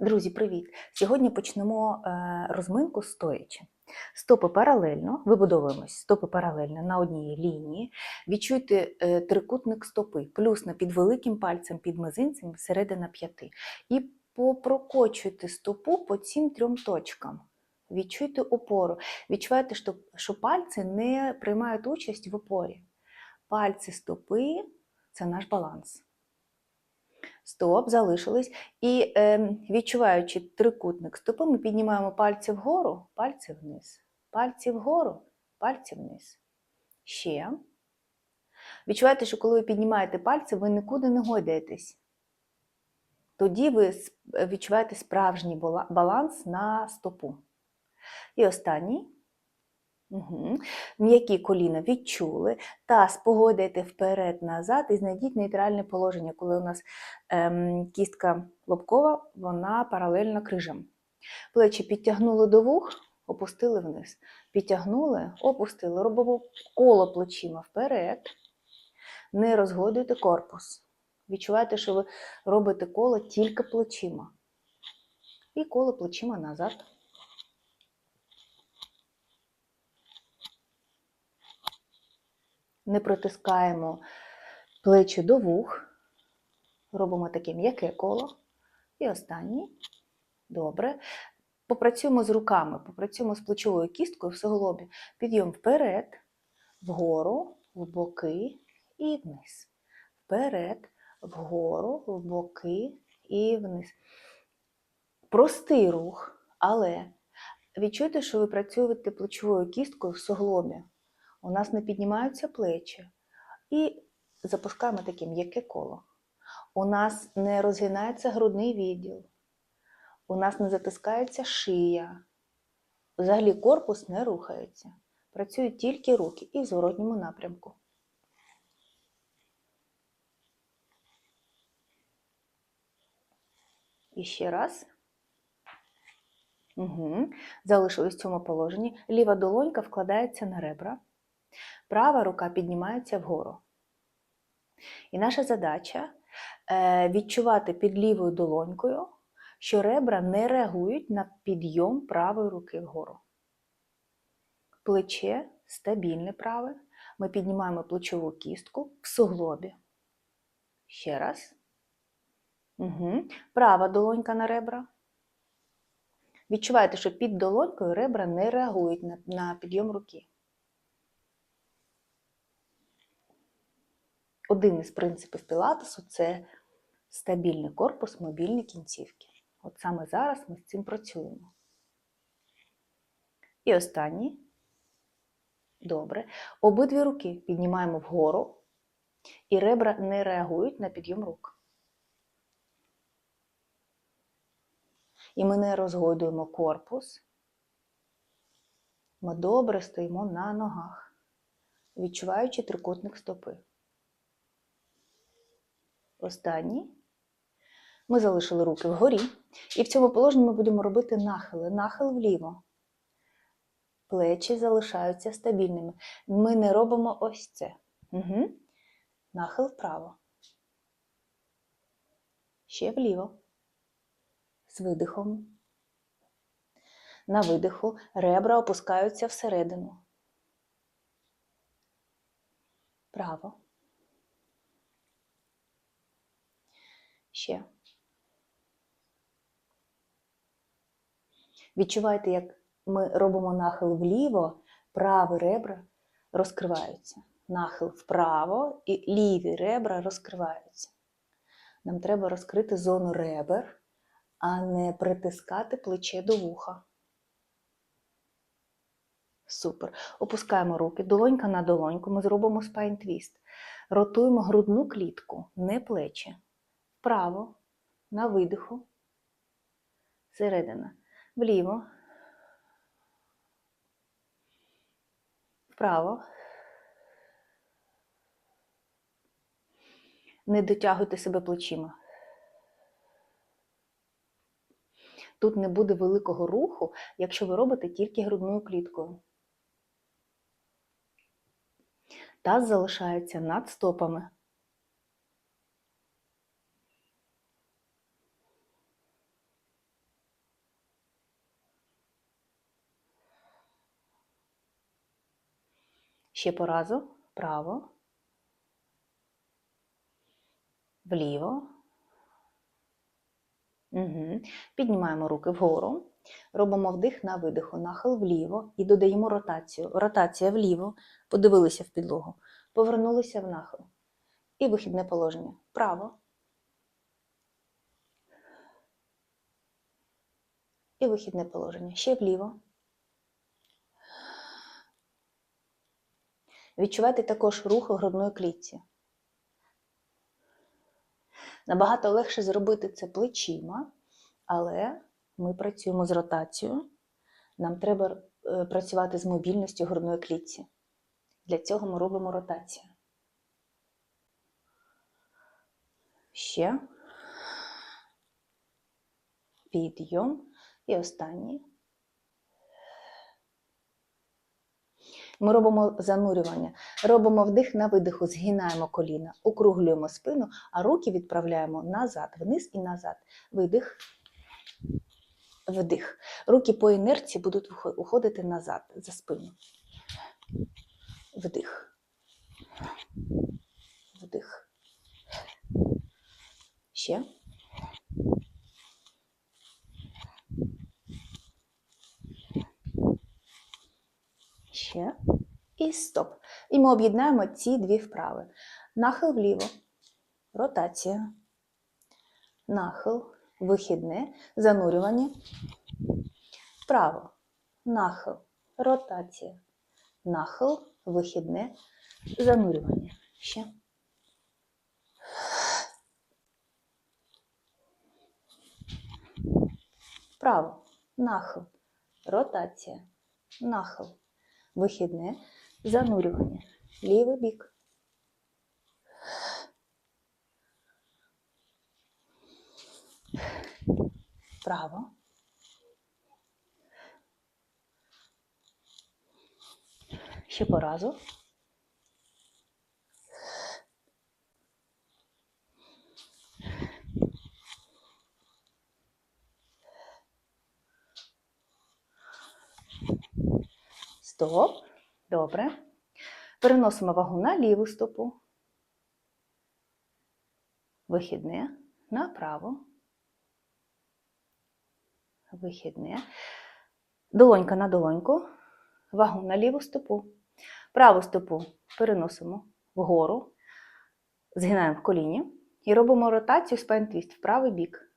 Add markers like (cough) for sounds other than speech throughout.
Друзі, привіт! Сьогодні почнемо е, розминку стоячи. Стопи паралельно, вибудовуємось стопи паралельно на одній лінії. Відчуйте е, трикутник стопи, плюс на під великим пальцем, під мизинцем, середина п'яти. І попрокочуйте стопу по цим трьом точкам. Відчуйте опору. Відчувайте, що, пальці не приймають участь в опорі. Пальці стопи це наш баланс. Стоп, залишились. І е, відчуваючи трикутник стопи, ми піднімаємо пальці вгору, пальці вниз. Пальці вгору, пальці вниз. Ще. Відчуваєте, що коли ви піднімаєте пальці, ви нікуди не гойдаєтесь. Тоді ви відчуваєте справжній баланс на стопу. І останній. Угу. М'які коліна відчули. Таз погойдайте вперед-назад і знайдіть нейтральне положення, коли у нас ем, кістка лобкова, вона паралельно крижем. Плечі підтягнули до вух, опустили вниз. Підтягнули, опустили. Робимо коло плечима вперед. Не розгойдуйте корпус. Відчувайте, що ви робите коло тільки плечима. І коло плечима назад. Не притискаємо плечі до вух. Робимо таке м'яке коло. І останній. Добре. Попрацюємо з руками, попрацюємо з плечовою кісткою в суглобі. Підйом вперед, вгору, в боки і вниз. Вперед, вгору, в боки і вниз. Простий рух, але відчуйте, що ви працюєте плечовою кісткою в суглобі. У нас не піднімаються плечі. І запускаємо таке м'яке коло. У нас не розгинається грудний відділ. У нас не затискається шия. Взагалі корпус не рухається. Працюють тільки руки і в зворотньому напрямку. І ще раз. Угу. Залишились в цьому положенні. Ліва долонька вкладається на ребра, права рука піднімається вгору. І наша задача е, відчувати під лівою долонькою, що ребра не реагують на підйом правої руки вгору. Плече стабільне праве. Ми піднімаємо плечову кістку в суглобі. Ще раз. Угу. Права долонька на ребра. Відчуваєте, що під долонькою ребра не реагують на підйом руки. Один із принципів пілатесу це стабільний корпус, мобільні кінцівки. От саме зараз ми з цим працюємо. І останній. Добре. Обидві руки піднімаємо вгору, і ребра не реагують на підйом рук. І ми не розгойдуємо корпус. Ми добре стоїмо на ногах, відчуваючи трикутник стопи. Останній. Ми залишили руки вгорі. І в цьому положенні ми будемо робити нахили. Нахил вліво. Плечі залишаються стабільними. Ми не робимо ось це. Угу. Нахил вправо. Ще вліво. З видихом. На видиху ребра опускаються всередину. Право. Ще. Відчувайте, як ми робимо нахил вліво, праві ребра розкриваються. Нахил вправо і ліві ребра розкриваються. Нам треба розкрити зону ребер, а не притискати плече до вуха. Супер. Опускаємо руки, долонька на долоньку, ми зробимо спайн-твіст. Ротуємо грудну клітку, не плечі. Вправо, на видиху, середина, вліво, вправо. Не дотягуйте себе плечима. Тут не буде великого руху, якщо ви робите тільки грудною кліткою. Таз залишається над стопами. Ще по разу. Вправо. Вліво. Угу. Піднімаємо руки вгору. Робимо вдих на видиху, нахил вліво і додаємо ротацію. Ротація вліво, подивилися в підлогу, повернулися в нахил. І вихідне положення. Вправо. І вихідне положення. Ще вліво. Відчувайте також рух грудної клітці. Набагато легше зробити це плечима, але ми працюємо з ротацією. Нам треба е, працювати з мобільністю грудної клітці. Для цього ми робимо ротацію. Ще. Підйом. І останній. Ми робимо занурювання, робимо вдих на видиху, згинаємо коліна, округлюємо спину, а руки відправляємо назад, вниз і назад. Видих, вдих. Руки по інерції будуть уходити назад за спину. Вдих. Вдих. Ще. І стоп. І ми об'єднаємо ці дві вправи. Нахил вліво, ротація, нахил, вихідне, занурювання. Вправо, нахил, ротація, нахил, вихідне, занурювання. Ще. Вправо, нахил, ротація, нахил, вихідне, занурювання. Лівий бік. Право. Ще по разу. Стоп. Добре. Переносимо вагу на ліву стопу. Вихідне направо. Вихідне. Долонька на долоньку. Вагу на ліву стопу. Праву стопу переносимо вгору. Згинаємо в коліні. І робимо ротацію spine twist в правий бік.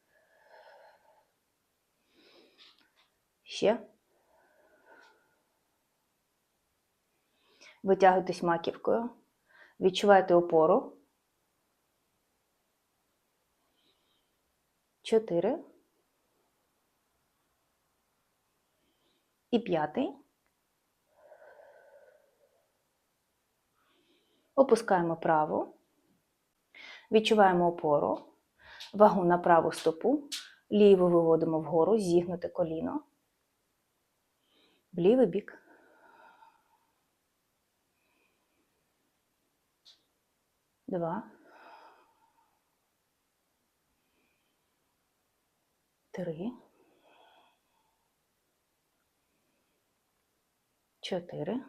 Ще. Витягуйтесь маківкою. Відчувайте опору. Чотири. І п'ятий. Опускаємо праву. Відчуваємо опору. Вагу на праву стопу. Ліву виводимо вгору, зігнуте коліно. В лівий бік. Два. Три. Чотири.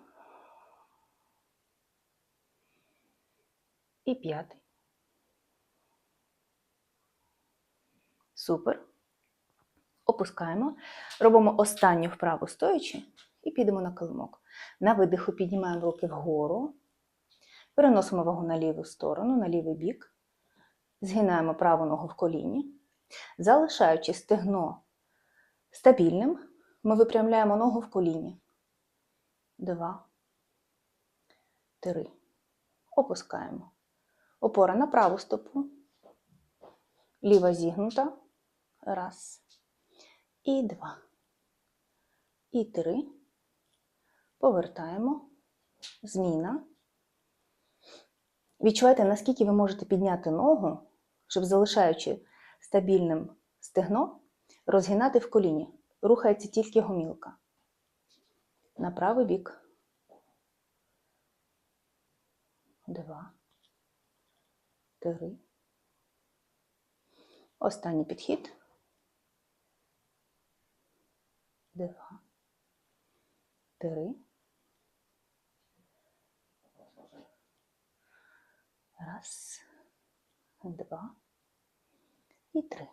І п'ятий. Супер. Опускаємо. Робимо останню вправу стоячи і підемо на килимок. На видиху піднімаємо руки вгору. Переносимо вагу на ліву сторону, на лівий бік. Згинаємо праву ногу в коліні. Залишаючи стегно стабільним, ми випрямляємо ногу в коліні. Два. Три. Опускаємо. Опора на праву стопу. Ліва зігнута. Раз. І два. І три. Повертаємо. Зміна. Відчувайте, наскільки ви можете підняти ногу, щоб залишаючи стабільним стегно, розгинати в коліні. Рухається тільки гомілка. На правий бік. Два. Три. Останній підхід. Два. Три. Раз, два і три.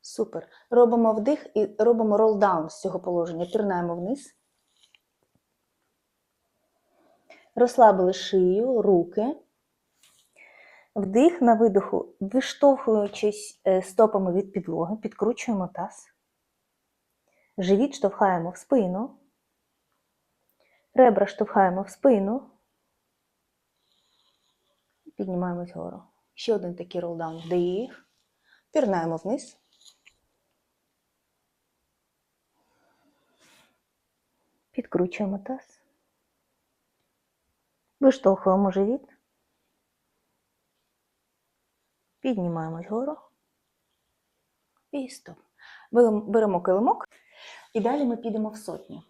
Супер. Робимо вдих і робимо ролдаун з цього положення. Пірнаємо вниз. Розслабили шию, руки. Вдих на видиху, виштовхуючись е, стопами від підлоги, підкручуємо таз. Живіт штовхаємо в спину. Ребра штовхаємо в спину. Піднімаємось вгору. Ще один такий ролдаун. Вдих. Пірнаємо вниз. Підкручуємо таз. Виштовхуємо живіт. Піднімаємось вгору. І стоп. Беремо килимок. І далі ми підемо в сотню.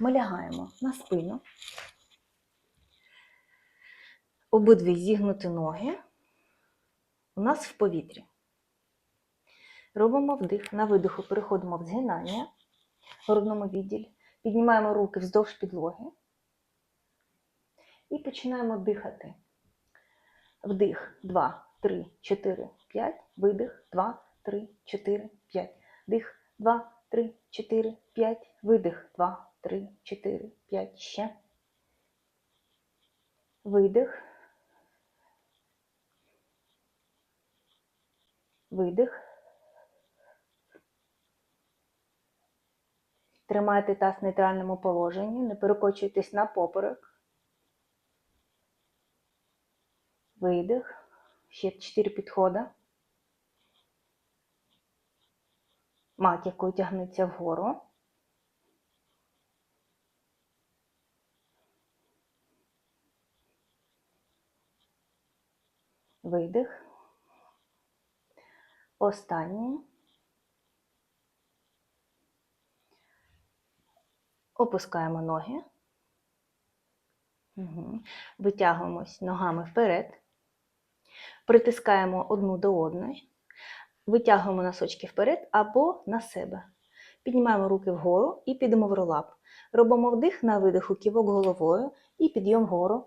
Ми лягаємо на спину. Обидві зігнуті ноги у нас в повітрі. Робимо вдих. На видиху переходимо в згинання в грудному відділі. Піднімаємо руки вздовж підлоги. І починаємо дихати. Вдих 2, 3, 4, 5. Видих 2, 3, 4, 5. Дих 2, 3, 4, 5. Видих 2, 3, 4, 5. Ще. Видих. Видих. Тримайте таз в нейтральному положенні, не перекочуйтесь на поперек. Видих. Ще 4 підходи. Матікою тягнеться вгору. Видих. Останній. Опускаємо ноги. Угу. Витягуємось ногами вперед. Притискаємо одну до одної. Витягуємо носочки вперед або на себе. Піднімаємо руки вгору і підемо в ролап. Робимо вдих на видиху, ківок головою і підйом вгору.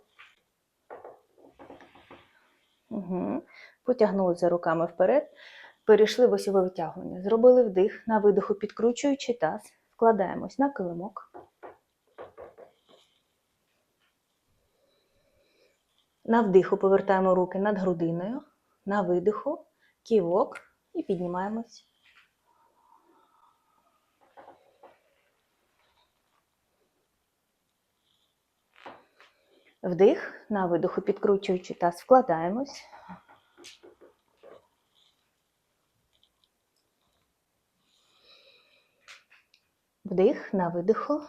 Угу. Потягнулися руками вперед. Перейшли в осьове витягування. Зробили вдих на видиху, підкручуючи таз. Вкладаємось на килимок. На вдиху повертаємо руки над грудиною. На видиху, ківок і піднімаємось. Вдих, на видиху, підкручуючи таз, вкладаємось. Вдих, на видиху.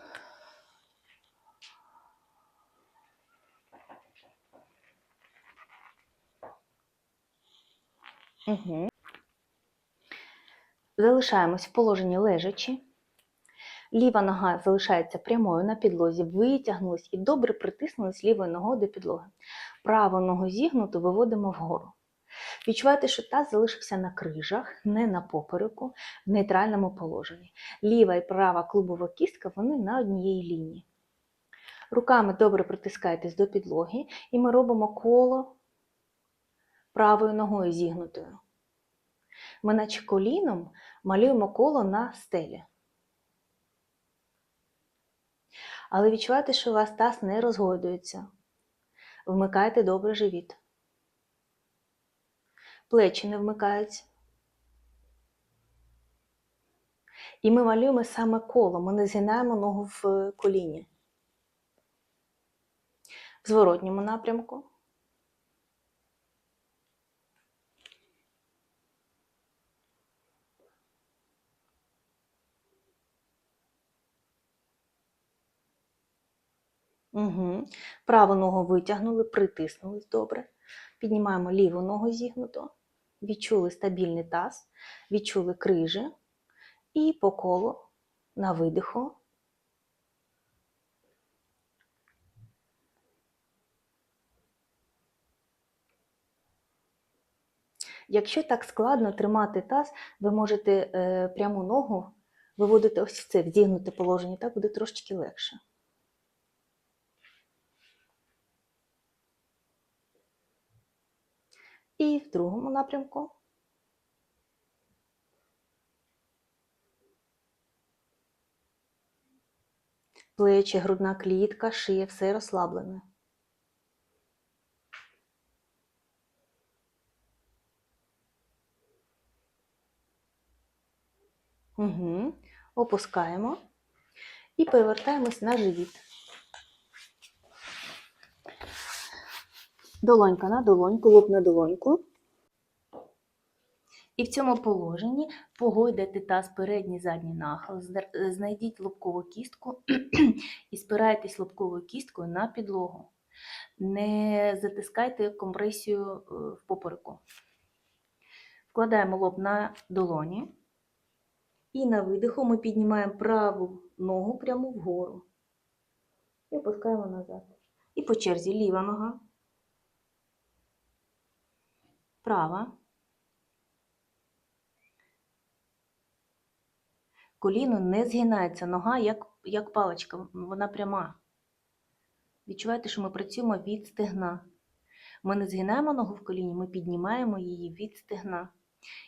Угу. Залишаємось в положенні лежачі. Ліва нога залишається прямою на підлозі, витягнулись і добре притиснулись лівою ногою до підлоги. Праву ногу зігнуту виводимо вгору. Відчувайте, що таз залишився на крижах, не на попереку, в нейтральному положенні. Ліва і права клубова кістка вони на однієї лінії. Руками добре притискайтесь до підлоги, і ми робимо коло правою ногою зігнутою. Ми, наче коліном, малюємо коло на стелі. Але відчувайте, що у вас таз не розгойдується. Вмикайте добре живіт. Плечі не вмикаються. І ми малюємо саме коло, ми не згинаємо ногу в коліні. В зворотньому напрямку. Угу. Праву ногу витягнули, притиснулись добре. Піднімаємо ліву ногу зігнуто. Відчули стабільний таз, відчули крижі. І по колу на видиху. Якщо так складно тримати таз, ви можете е, пряму ногу виводити ось в це, в зігнуте положення, так буде трошечки легше. І в другому напрямку. Плечі, грудна клітка, шия, все розслаблене. Угу. Опускаємо і перевертаємось на живіт. Долонька на долоньку, лоб на долоньку. І в цьому положенні погойдайте таз передній задній нахил, знайдіть лобкову кістку (clears throat) і спирайтесь лобковою кісткою на підлогу. Не затискайте компресію е, в попереку. Вкладаємо лоб на долоні. І на видиху ми піднімаємо праву ногу прямо вгору. І опускаємо назад. І по черзі ліва нога. Права. Коліно не згинається, нога як, як паличка, вона пряма. Відчувайте, що ми працюємо від стегна. Ми не згинаємо ногу в коліні, ми піднімаємо її від стегна.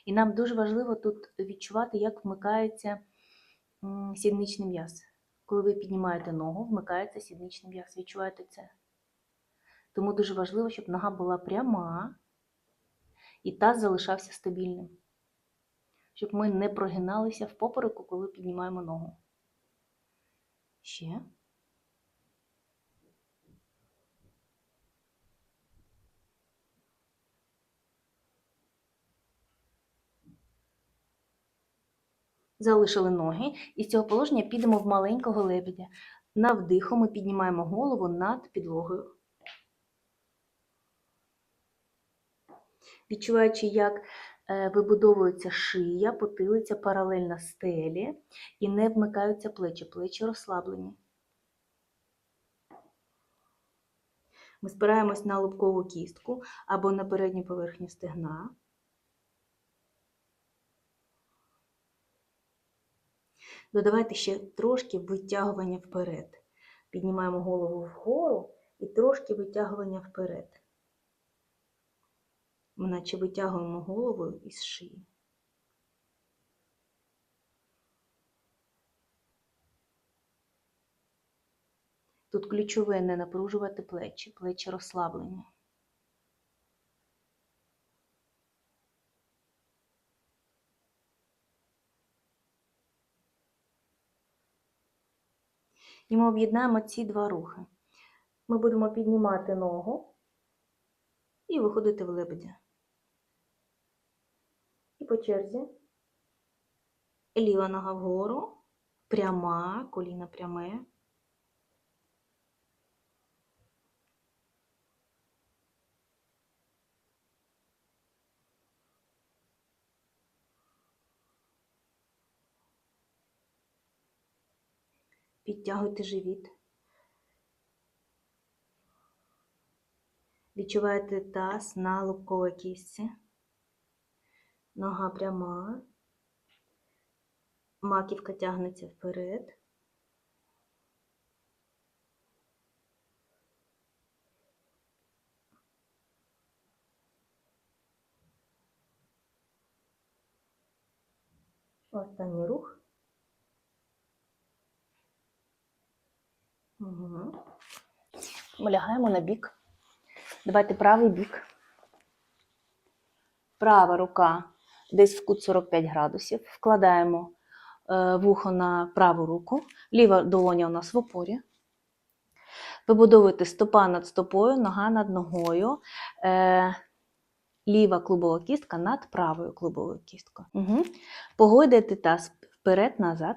І нам дуже важливо тут відчувати, як вмикається сідничний м'яз. Коли ви піднімаєте ногу, вмикається сідничний м'яз. Відчуваєте це? Тому дуже важливо, щоб нога була пряма і таз залишався стабільним. Щоб ми не прогиналися в попереку, коли піднімаємо ногу. Ще. Залишили ноги і з цього положення підемо в маленького лебедя. На вдиху ми піднімаємо голову над підлогою. Відчуваючи, як е, вибудовується шия, потилиця паралельно стелі і не вмикаються плечі, плечі розслаблені. Ми спираємось на лобкову кістку або на передню поверхню стегна. Додавайте ще трошки витягування вперед. Піднімаємо голову вгору і трошки витягування вперед. Ми наче витягуємо голову із шиї. Тут ключове не напружувати плечі, плечі розслаблені. І ми об'єднаємо ці два рухи. Ми будемо піднімати ногу і виходити в лебедя. І по черзі. Ліва нога вгору, пряма, коліно пряме. Підтягуйте живіт. Відчуваєте таз на лобковій кістці. Нога пряма. Маківка тягнеться вперед. Останній рух. Угу. Ми лягаємо на бік. Давайте правий бік. Права рука десь в кут 45 градусів. Вкладаємо е, вухо на праву руку. Ліва долоня у нас в опорі. Вибудовуєте стопа над стопою, нога над ногою. Е, ліва клубова кістка над правою клубовою кісткою. Угу. Погойдайте таз вперед-назад.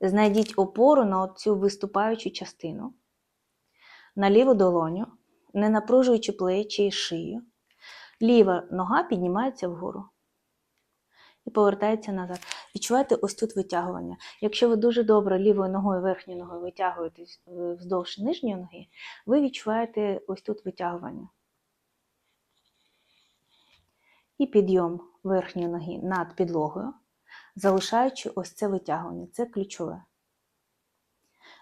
Знайдіть опору на цю виступаючу частину, на ліву долоню, не напружуючи плечі і шию. Ліва нога піднімається вгору і повертається назад. Відчувайте ось тут витягування. Якщо ви дуже добре лівою ногою, верхньою ногою витягуєте вздовж нижньої ноги, ви відчуваєте ось тут витягування. І підйом верхньої ноги над підлогою залишаючи ось це витягування. Це ключове.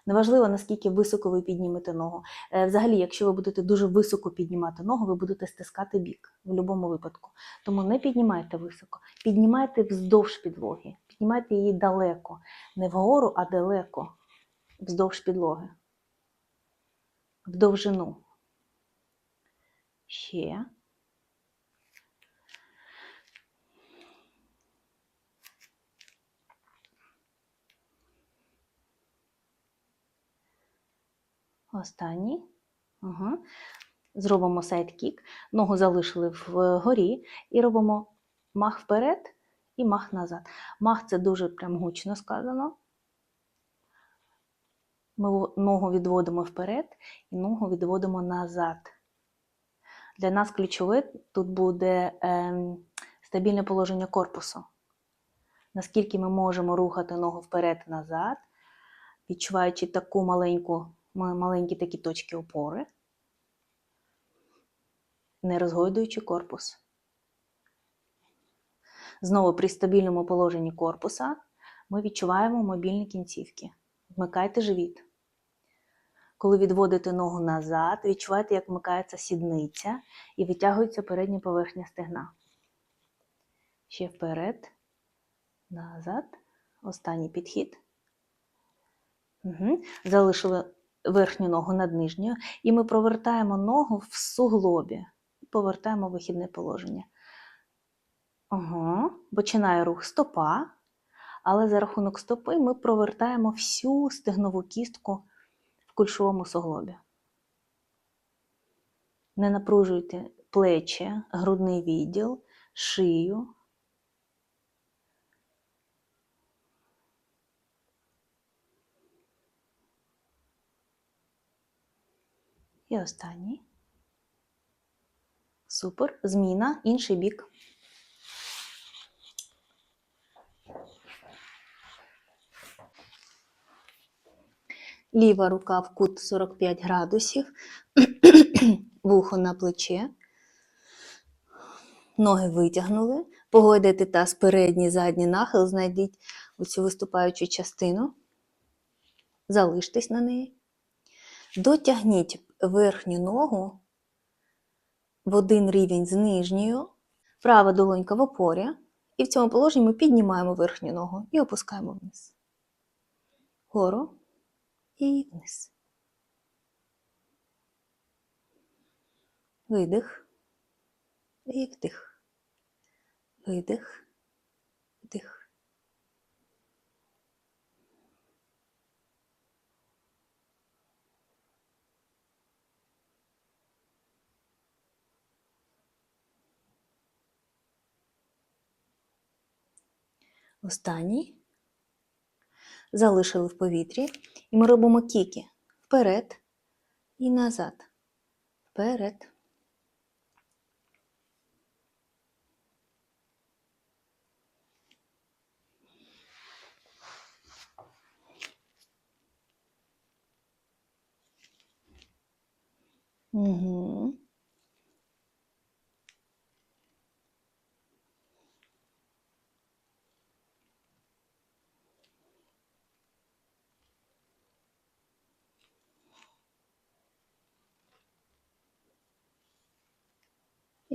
Неважливо, наскільки високо ви піднімете ногу. Е, Взагалі, якщо ви будете дуже високо піднімати ногу, ви будете стискати бік в будь-якому випадку. Тому не піднімайте високо, піднімайте вздовж підлоги, піднімайте її далеко, не вгору, а далеко, вздовж підлоги, в довжину. Ще. Останній. Ага. Зробимо сайдкік. Ногу залишили вгорі і робимо мах вперед і мах назад. Мах це дуже прям гучно сказано. Ми ногу відводимо вперед і ногу відводимо назад. Для нас ключове тут буде ем, стабільне положення корпусу. Наскільки ми можемо рухати ногу вперед-назад, відчуваючи таку маленьку, ма- маленькі такі точки опори, не розгойдуючи корпус. Знову при стабільному положенні корпуса ми відчуваємо мобільні кінцівки. Вмикайте живіт. Коли відводите ногу назад, відчувайте, як вмикається сідниця і витягується передня поверхня стегна. Ще вперед, назад. Останній підхід. Угу. Залишили верхню ногу над нижньою, і ми провертаємо ногу в суглобі. Повертаємо вихідне положення. Ага. Починає рух стопа, але за рахунок стопи ми провертаємо всю стегнову кістку в кульшовому суглобі. Не напружуйте плечі, грудний відділ, шию. І останній. Супер. Зміна, інший бік. Ліва рука в кут 45 градусів, (clears throat) вухо на плече, ноги витягнули, погойдайте таз передній, задній нахил, знайдіть оцю виступаючу частину, залиштесь на неї. Дотягніть верхню ногу в один рівень з нижньою, права долонька в опорі, і в цьому положенні ми піднімаємо верхню ногу і опускаємо вниз. Гору і вниз. Видих і вдих. Видих, вдих. Останній. Залишили в повітрі. І ми робимо кіки вперед і назад. Вперед. Угу.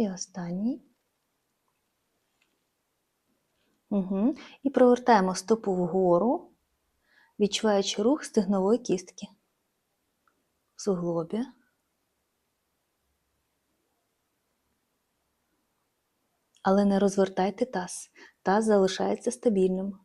І останній. Угу. І провертаємо стопу вгору, відчуваючи рух стегнової кістки. В суглобі. Але не розвертайте таз. Таз залишається стабільним.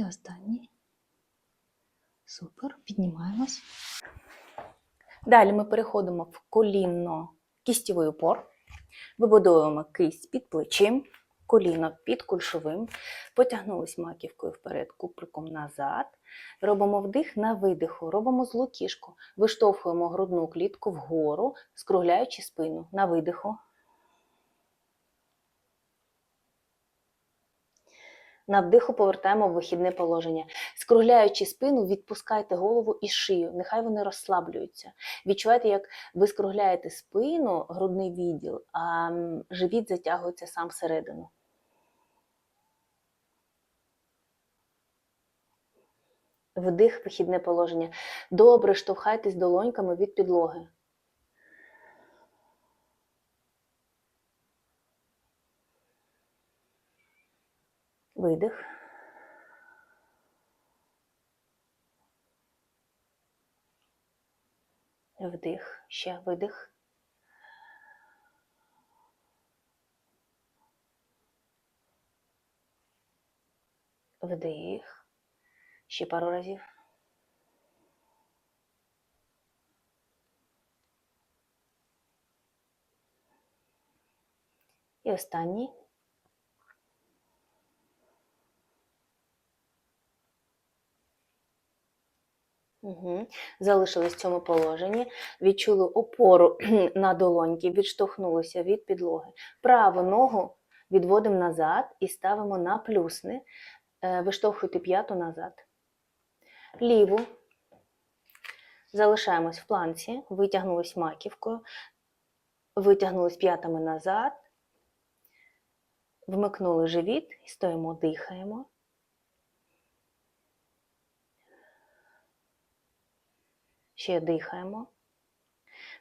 І останній. Супер. Піднімаємось. Далі ми переходимо в колінно-кістєвий опор. Вибудовуємо кисть під плечем, коліно під кульшовим. Потягнулись маківкою вперед, куприком назад. Робимо вдих на видиху, робимо злу кішку. Виштовхуємо грудну клітку вгору, скругляючи спину на видиху. На вдиху повертаємо в вихідне положення. Скругляючи спину, відпускайте голову і шию. Нехай вони розслаблюються. Відчувайте, як ви скругляєте спину, грудний відділ, а живіт затягується сам всередину. Вдих, вихідне положення. Добре штовхайтесь долоньками від підлоги. Видих. Вдих, ще видих. Вдих. Ще пару разів. І останній. Угу. Залишились в цьому положенні, відчули опору (clears throat) на долоньки, відштовхнулися від підлоги. Праву ногу відводимо назад і ставимо на плюсни. Е, Виштовхуйте п'яту назад. Ліву. Залишаємось в планці, витягнулись маківкою, витягнулись п'ятами назад, вмикнули живіт і стоїмо, дихаємо. Ще дихаємо.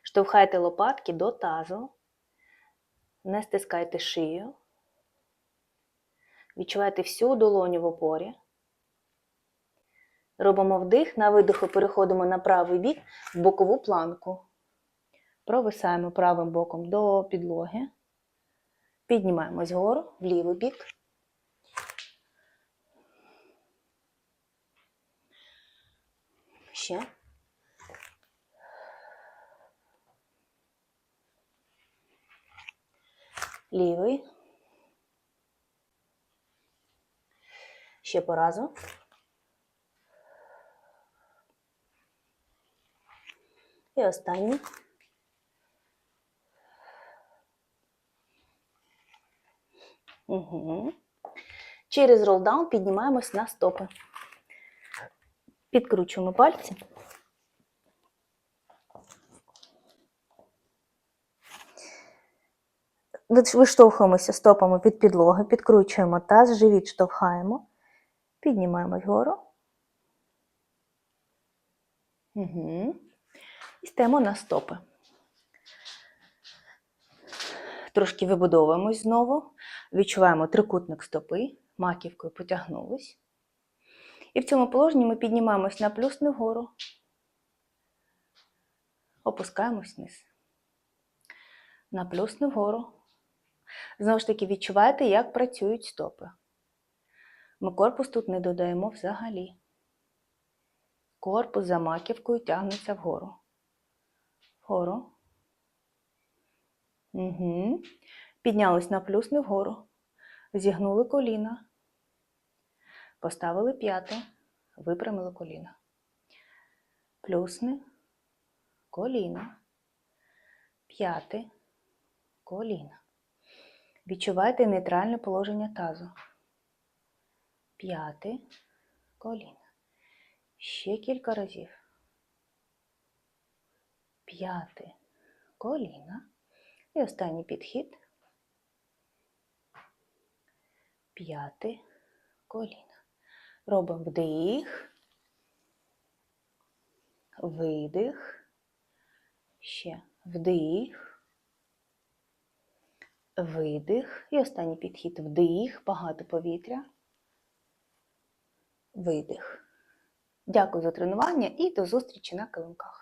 Штовхайте лопатки до тазу. Не стискайте шию. Відчувайте всю долоню в опорі. Робимо вдих, на видиху переходимо на правий бік в бокову планку. Провисаємо правим боком до підлоги. Піднімаємось вгору в лівий бік. Ще. Лівий. Ще по разу. І останній. Угу. Через ролдаун піднімаємось на стопи. Підкручуємо пальці. Виштовхуємося стопами від підлоги, підкручуємо таз, живіт штовхаємо, піднімаємось вгору. Угу. І стаємо на стопи. Трошки вибудовуємось знову. Відчуваємо трикутник стопи, маківкою потягнулись. І в цьому положенні ми піднімаємось на плюсни вгору. Опускаємось вниз. На плюсни вгору. Знову ж таки, відчуваєте, як працюють стопи. Ми корпус тут не додаємо взагалі. Корпус за маківкою тягнеться вгору. Вгору. Угу. Піднялись на плюсни вгору. Зігнули коліна. Поставили п'яте. Випрямили коліна. Плюсни. Коліна. П'яте. Коліна. Відчувайте нейтральне положення тазу. П'яте. Коліна. Ще кілька разів. П'яте. Коліна. І останній підхід. П'яте коліна. Робимо вдих, видих, ще вдих, видих. І останній підхід вдих, багато повітря, видих. Дякую за тренування і до зустрічі на килимках.